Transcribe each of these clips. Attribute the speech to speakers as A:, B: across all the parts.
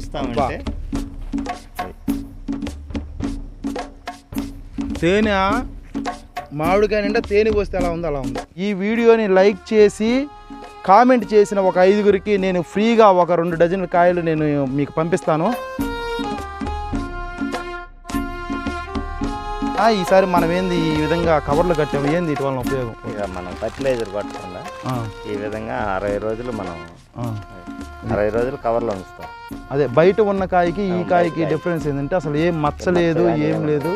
A: కొలుస్తామంటే
B: తేనె మామిడికాయ నిండా తేనె పోస్తే ఎలా ఉందో అలా ఉంది. ఈ వీడియోని లైక్ చేసి కామెంట్ చేసిన ఒక ఐదుగురికి నేను ఫ్రీగా ఒక రెండు డజన్ కాయలు నేను మీకు పంపిస్తాను. ఈసారి మనం ఏంది ఈ విధంగా కవర్లు కట్టాము? ఏంది ఇటు వలన ఉపయోగం?
A: ఇక మనం ఫర్టిలైజర్ కొట్టకుండా
B: ఆ,
A: ఈ విధంగా అరవై రోజులు మనం. అరవై రోజులు కవర్లో ఉంచుతాం.
B: అదే బయట ఉన్న కాయకి ఈ కాయకి. డిఫరెన్స్ ఏంటంటే అసలు ఏం మచ్చ లేదు
A: మచ్చ
B: ఏం లేదు.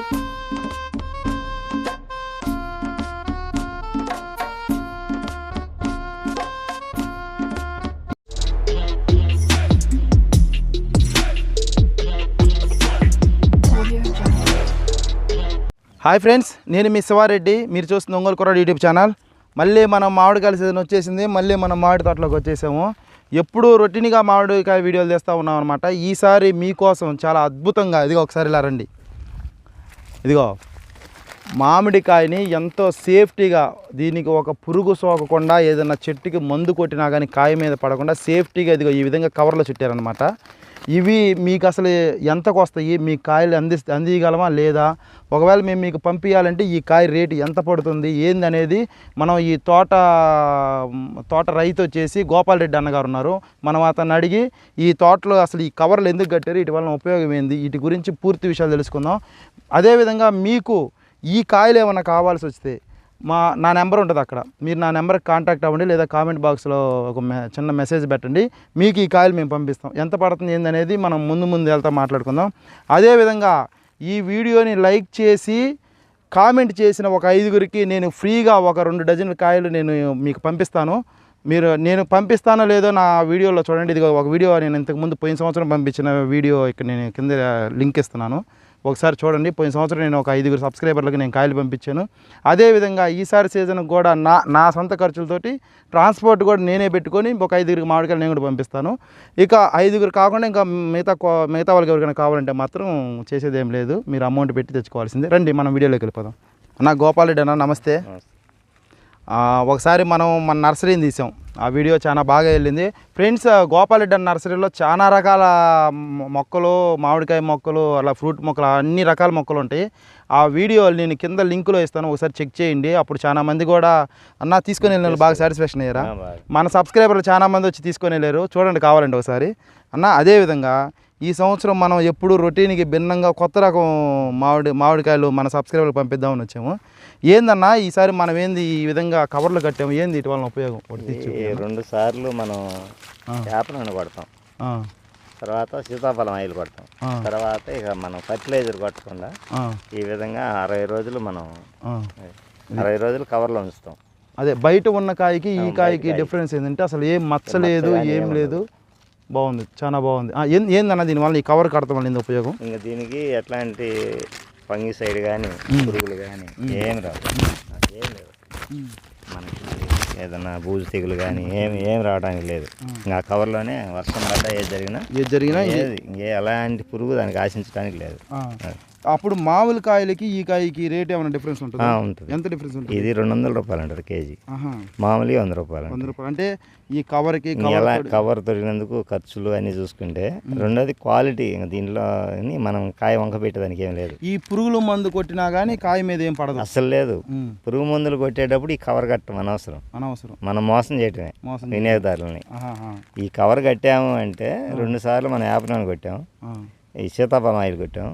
B: హాయ్ ఫ్రెండ్స్ నేను మీ శివారెడ్డి. మీరు చూస్తున్న ఒంగోలు కుర్రాడు యూట్యూబ్ ఛానల్. మళ్ళీ మనం మామిడికాయల సీజన్ వచ్చేసింది. మళ్ళీ మనం మామిడి తోటలోకి వచ్చేసాము. ఎప్పుడు రొటీన్గా మామిడికాయ వీడియోలు తెస్తూ ఉన్నాం అనమాట ఈసారి మీకోసం చాలా అద్భుతంగా ఇదిగో ఒకసారి ఇలా రండి. ఇదిగో మామిడికాయని ఎంతో సేఫ్టీగా దీనికి ఒక పురుగు సోకకుండా ఏదైనా చెట్టుకి మందు కొట్టినా కానీ కాయ మీద పడకుండా సేఫ్టీగా ఇదిగో ఈ విధంగా కవర్లో చుట్టారనమాట ఇవి మీకు అసలు ఎంతకు వస్తాయి? మీ కాయలు అంది అందియగలమా లేదా? ఒకవేళ మేము మీకు పంపించాలంటే ఈ కాయ రేటు ఎంత పడుతుంది? ఏంది అనేది మనం ఈ తోట తోట రైతు వచ్చేసి గోపాలరెడ్డి అన్నగారు ఉన్నారు. మనం అతను అడిగి ఈ తోటలో అసలు ఈ కవర్లు ఎందుకు కట్టారు? వీటి వలన ఉపయోగం ఏంది? వీటి గురించి పూర్తి విషయాలు తెలుసుకుందాం. అదేవిధంగా మీకు ఈ కాయలు ఏమైనా కావాల్సి వస్తే మా నా నెంబర్ ఉంటుంది అక్కడ. మీరు నా నెంబర్కి కాంటాక్ట్ అవ్వండి లేదా కామెంట్ బాక్స్లో ఒక మె చిన్న మెసేజ్ పెట్టండి. మీకు ఈ కాయలు మేము పంపిస్తాం. ఎంత పడుతుంది ఏందనేది మనం ముందు ముందు వెళ్తా మాట్లాడుకుందాం. అదేవిధంగా ఈ వీడియోని లైక్ చేసి కామెంట్ చేసిన ఒక ఐదుగురికి నేను ఫ్రీగా ఒక రెండు డజన్ కాయలు నేను మీకు పంపిస్తాను. మీరు నేను పంపిస్తానో లేదో నా వీడియోలో చూడండి. ఇది ఒక వీడియో నేను ఇంతకుముందు పోయిన సంవత్సరం పంపించిన వీడియో ఇక్కడ నేను కింద లింక్ ఇస్తున్నాను. ఒకసారి చూడండి. పోయిన సంవత్సరం నేను ఒక ఐదుగురు సబ్స్క్రైబర్లకు నేను కాయలు పంపించాను. అదేవిధంగా ఈసారి సీజన్ కూడా నా నా సొంత ఖర్చులతోటి ట్రాన్స్పోర్ట్ కూడా నేనే పెట్టుకొని ఒక ఐదుగురికి మామిడికాయలు నేను కూడా పంపిస్తాను. ఇక ఐదుగురు కాకుండా ఇంకా మిగతా కో- మిగతా వాళ్ళకి ఎవరికైనా కావాలంటే మాత్రం చేసేది ఏం లేదు. మీరు అమౌంట్ పెట్టి తెచ్చుకోవాల్సిందే. రండి మనం వీడియోలోకి వెళ్ళిపోదాం. అన్న గోపాల్ రెడ్డి అన్న నమస్తే. ఒకసారి మనం మన నర్సరీని తీసాం. ఆ వీడియో చాలా బాగా వెళ్ళింది. ఫ్రెండ్స్ గోపాలరెడ్డి అన్న నర్సరీలో చాలా రకాల మొక్కలు మామిడికాయ మొక్కలు అలా ఫ్రూట్ మొక్కలు అన్ని రకాల మొక్కలు ఉంటాయి. ఆ వీడియో నేను కింద లింకులో ఇస్తాను. ఒకసారి చెక్ చేయండి. అప్పుడు చాలా మంది కూడా అన్న తీసుకొని వెళ్ళిన వాళ్ళు బాగా సాటిస్ఫాక్షన్ అయ్యారా. మన సబ్స్క్రైబర్లు చాలా మంది వచ్చి తీసుకొని వెళ్ళారు. చూడండి కావాలండి ఒకసారి. అన్న అదేవిధంగా ఈ సంవత్సరం మనం ఎప్పుడు రొటీన్కి భిన్నంగా కొత్త రకం మామిడి మామిడికాయలు మన సబ్స్క్రైబర్లకు పంపిద్దామని వచ్చాము. ఏందన్నా ఈసారి మనం ఏంది ఈ విధంగా కవర్లు కట్టాము? ఏంది ఇటు వలన ఉపయోగం?
A: రెండు సార్లు మనం. చేపలను కొడతాం. తర్వాత సీతాఫలం ఆయిల్ కొడతాం. తర్వాత ఇక మనం ఫర్టిలైజర్ కొట్టకుండా ఈ విధంగా అరవై రోజులు మనం. అరవై రోజులు కవర్లో ఉంచుతాం.
B: అదే బయట ఉన్న కాయకి ఈ కాయకి. డిఫరెన్స్ ఏంటంటే అసలు ఏం మచ్చ
A: మచ్చ
B: లేదు
A: కానీ
B: ఏం
A: ఏం
B: లేదు. బాగుంది చాలా బాగుంది. ఏందన్న దీనివల్ల ఈ కవర్ కడతాం వల్ల ఏంది ఉపయోగం?
A: ఇంకా దీనికి ఎట్లాంటి ఫంగిసైడ్ కానీ పురుగులు కానీ ఏం రావు. ఏం లేవు. మనకి ఏదన్నా బూజు తెగులు కానీ ఏం ఏం రావడానికి లేదు. ఇంకా ఆ కవర్లోనే వర్షం పడ్డా ఏది జరిగినా
B: ఏది జరిగినా
A: ఏది ఇంకే ఎలాంటి పురుగు దానికి ఆశించడానికి లేదు.
B: అప్పుడు మామూలు కాయలకి ఈ కాయకి రేట్ ఏమైనా డిఫరెన్స్ ఉంటుంది? ఎంత డిఫరెన్స్ ఉంటుంది?
A: ఇది రెండు వందల రూపాయలు అంటారు కేజీ.
B: ఆహా.
A: మామూలుగా వంద రూపాయలు
B: వంద రూపాయలు. అంటే ఈ కవర్కి
A: ఎలా కవర్ దొరికినందుకు ఖర్చులు అన్నీ చూసుకుంటే రెండోది క్వాలిటీ ఇంకా దీంట్లో అని మనం కాయ వంక పెట్టేదానికి ఏం లేదు.
B: ఈ పురుగుల మందు కొట్టినా కానీ కాయ మీద ఏం పడదు.
A: అస్సలు లేదు. పురుగు మందులు కొట్టేటప్పుడు ఈ కవర్ కట్టం అనవసరం.
B: అనవసరం.
A: మనం మోసం చేయటమే.
B: మోసం
A: వినియోగదారులని. ఈ కవర్ కట్టాము అంటే రెండు సార్లు మనం యాప్రాన్ కొట్టాం
B: ఆ.
A: ఈ సీతాఫలం ఆయిల్ కొట్టాం.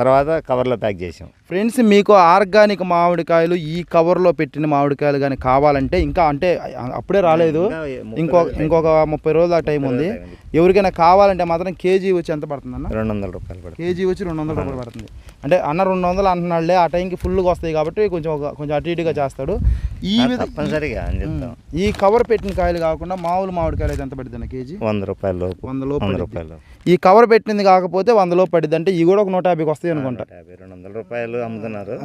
A: తర్వాత కవర్లో ప్యాక్ చేసాం.
B: ఫ్రెండ్స్ మీకు ఆర్గానిక్ మామిడికాయలు ఈ కవర్లో పెట్టిన మామిడికాయలు కానీ కావాలంటే ఇంకా అంటే అప్పుడే రాలేదు.
A: ఇంకా
B: ఇంకొక ముప్పై రోజుల టైం ఉంది. ఎవరికైనా కావాలంటే మాత్రం కేజీ వచ్చి ఎంత పడుతుందన్న?
A: రెండు వందల రూపాయలు
B: కేజీ వచ్చి రెండు వందల రూపాయలు పడుతుంది. అంటే అన్న రెండు వందలు అంటున్నాడులే ఆ టైంకి ఫుల్గా వస్తాయి కాబట్టి కొంచెం ఒక- కొంచెం అటు ఇటుగా చేస్తాడు. ఈ
A: తప్పనిసరిగా
B: ఈ కవర్ పెట్టిన కాయలు కాకుండా మామూలు మామిడికాయలు అయితే ఎంత పడుతుంది కేజీ?
A: వంద రూపాయల
B: వంద లోపు.
A: రూపాయలు
B: ఈ కవర్ పెట్టింది కాకపోతే వంద లోపు పడుద్ది. అంటే ఇవి కూడా ఒక నూట యాభైకి వస్తాయి అనుకుంటా.
A: రెండు వందల రూపాయలు అమ్ముతున్నారు.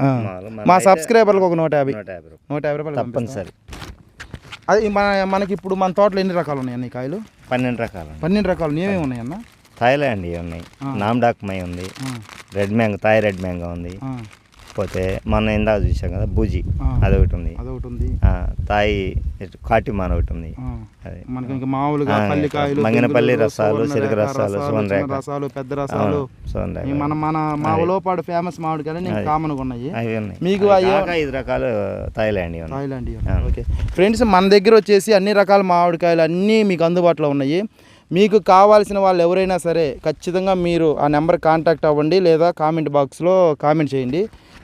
B: మా సబ్స్క్రైబర్లకు ఒక నూట యాభై.
A: నూట యాభై రూపాయలు. తప్పనిసరి.
B: అది మన మనకి ఇప్పుడు మన తోటలో ఎన్ని రకాలు ఉన్నాయన్న ఈ కాయలు?
A: పన్నెండు రకాలు.
B: పన్నెండు రకాలు. ఏమేమి ఉన్నాయన్న?
A: థాయిలాండ్ ఇవి ఉన్నాయి.
B: ఆ.
A: నామ్డాక్ మై ఉంది. Red mango Thai red mango ఉంది. లేకపోతే మొన్న ఇందాక చూసాం కదా బూజి.
B: ఆ.
A: అదొకటి ఉంది
B: అదొకటి ఉంది
A: తాయి కాటిమాన్ ఒకటి ఉంది
B: మనకి మామూలుగా పల్లికాయలు
A: మంగినపల్లి రసాలు, సిరుకు రసాలు, రేఖ.
B: రసాలు పెద్ద రసాలు. మన మన మా ఫేమస్ మామిడికాయలు నీకు కామన్గా ఉన్నాయి. మీకు
A: ఐదు రకాలు థాయిలాండ్
B: థాయిలాండ్. ఓకే. ఫ్రెండ్స్ మన దగ్గర వచ్చేసి అన్ని రకాల మామిడికాయలు అన్నీ మీకు అందుబాటులో ఉన్నాయి. మీకు కావాల్సిన వాళ్ళు ఎవరైనా సరే ఖచ్చితంగా మీరు ఆ నెంబర్ కాంటాక్ట్ అవ్వండి లేదా కామెంట్ బాక్స్లో కామెంట్ చేయండి.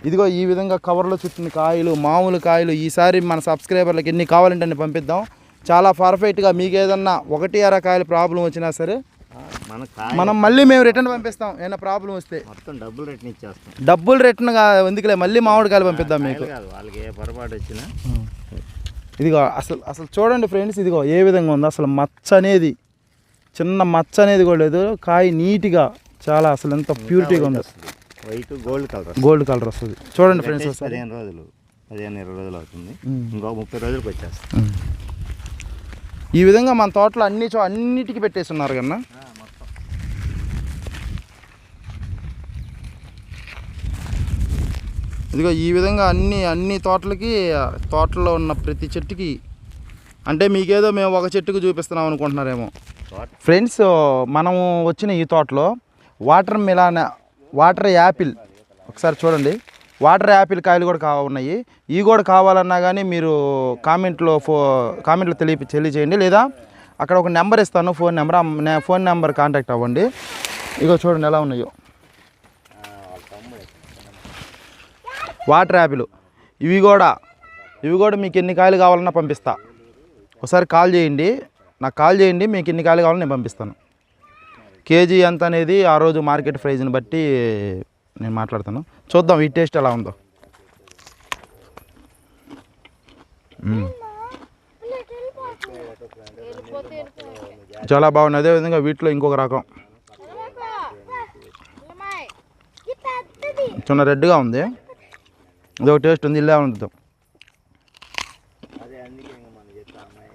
B: ఇదిగో ఈ విధంగా కవర్లో చుట్టిన కాయలు మామూలు కాయలు ఈసారి మన సబ్స్క్రైబర్లకు ఎన్ని కావాలంటే పంపిద్దాం. చాలా పర్ఫెక్ట్గా మీకు ఏదన్నా ఒకటి అర కాయలు ప్రాబ్లం వచ్చినా సరే
A: మన
B: మళ్ళీ మేము రిటర్న్ పంపిస్తాం. ఏమైనా ప్రాబ్లం వస్తే.
A: మొత్తం డబ్బులు రిటర్న్ ఇచ్చేస్తాం.
B: డబ్బులు రిటర్న్గా ఎందుకులే? మళ్ళీ మామిడికాయలు పంపిద్దాం మీకు.
A: వాళ్ళకి ఏ పొరపాటు వచ్చినా.
B: ఇదిగో అసలు అసలు చూడండి ఫ్రెండ్స్ ఇదిగో ఏ విధంగా ఉంది. అసలు మచ్చ అనేది చిన్న మచ్చ అనేది కూడా లేదు. కాయ నీట్గా చాలా అసలు ఎంత ప్యూరిటీగా ఉంది.
A: White gold colour
B: gold colour వస్తుంది. చూడండి ఫ్రెండ్స్
A: పదిహేను రోజులు పదిహేను ఇరవై రోజులు అవుతుంది. ఇంకో ముప్పై రోజులకు వచ్చేస్తాం
B: ఉమ్. ఈ విధంగా మన తోటలో అన్ని చో అన్నిటికీ పెట్టేసి ఉన్నారు కన్నా ఇదిగో ఈ విధంగా అన్ని అన్ని తోటలకి తోటలో ఉన్న ప్రతి చెట్టుకి అంటే మీకేదో మేము ఒక చెట్టుకు చూపిస్తున్నాం అనుకుంటున్నారేమో. ఫ్రెండ్స్ uh, మనము వచ్చిన ఈ తోటలో వాటర్ మిలాన్ వాటర్ యాపిల్ ఒకసారి చూడండి. వాటర్ యాపిల్ కాయలు కూడా కా ఉన్నాయి. ఇవి కూడా కావాలన్నా కానీ మీరు కామెంట్లో ఫో కామెంట్లో తెలియ తెలియచేయండి లేదా అక్కడ ఒక నెంబర్ ఇస్తాను. Phone number phone number contact అవ్వండి. ఇగో చూడండి ఎలా ఉన్నాయో. వాటర్ యాపిల్ ఇవి కూడా ఇవి కూడా మీకు ఎన్ని కాయలు కావాలన్నా పంపిస్తా. ఒకసారి కాల్ చేయండి. నాకు కాల్ చేయండి మీకు ఎన్ని కాయలు కావాలో నేను పంపిస్తాను. కేజీ ఎంత అనేది ఆ రోజు మార్కెట్ ప్రైజ్ని బట్టి నేను మాట్లాడతాను. చూద్దాం ఈ టేస్ట్ ఎలా ఉందో. చాలా బాగుంది అదేవిధంగా వీటిలో ఇంకొక రకం. చిన్న రెడ్గా ఉంది. ఇది ఒక టేస్ట్ ఉంది ఇలా ఉంది
A: అదే అందుకే ఇంకా మనం చెప్తా అమ్మాయి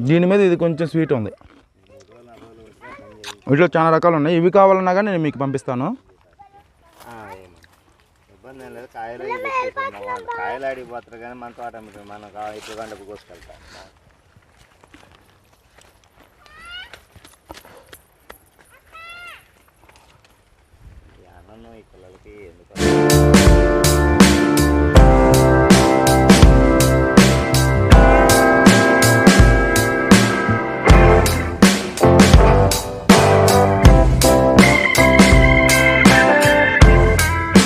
B: దీని మీద ఇది కొంచెం స్వీట్ ఉంది. వీటిలో చాలా రకాలు ఉన్నాయి. ఇవి కావాలన్నా కానీ నేను మీకు పంపిస్తాను.
A: ఏమో. ఇబ్బంది ఏం లేదు. కాయలు వాళ్ళు. కాయలు కానీ ఈ పిల్లలకి ఎందుకు